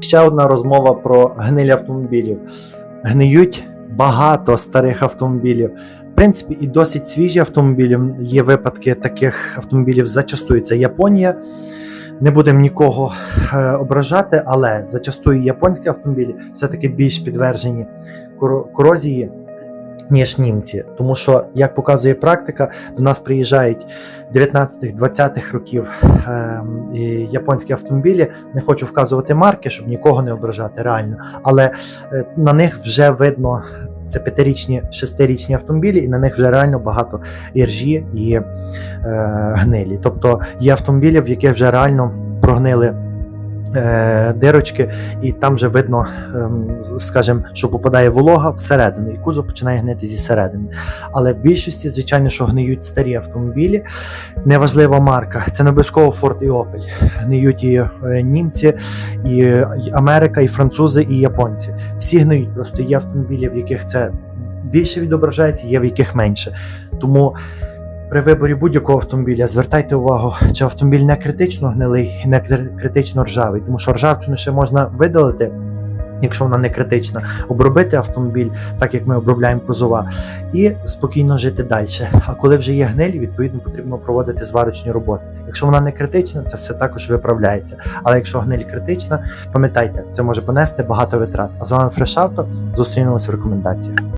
Ще одна розмова про гниль автомобілів. Гниють багато старих автомобілів. В принципі, і досить свіжі автомобілі. Є випадки таких автомобілів зачастую. Це Японія. Не будемо нікого е, ображати, але зачастую японські автомобілі все-таки більш підтверджені корозії, ніж німці. Тому що, як показує практика, до нас приїжджають 19-20-х років е, японські автомобілі. Не хочу вказувати марки, щоб нікого не ображати реально. Але е, на них вже видно. Це п'ятирічні, шестирічні автомобілі, і на них вже реально багато іржі і е, гнилі. Тобто є автомобілі, в яких вже реально прогнили дирочки, і там вже видно, ем, скажімо, що попадає волога всередину, і кузов починає гнити зі середини. Але в більшості, звичайно, що гниють старі автомобілі. Неважлива марка. Це не обов'язково Ford і Opel. Гниють і е, німці, і Америка, і французи, і японці. Всі гниють. Просто є автомобілі, в яких це більше відображається, є в яких менше. Тому при виборі будь-якого автомобіля звертайте увагу, чи автомобіль не критично гнилий і не критично ржавий, тому що ржавчину ще можна видалити. Якщо вона не критична, обробити автомобіль, так як ми обробляємо кузова, і спокійно жити далі. А коли вже є гнилі, відповідно потрібно проводити зварочні роботи. Якщо вона не критична, це все також виправляється. Але якщо гниль критична, пам'ятайте, це може понести багато витрат. А з вами Fresh Auto. зустрінемося в рекомендаціях.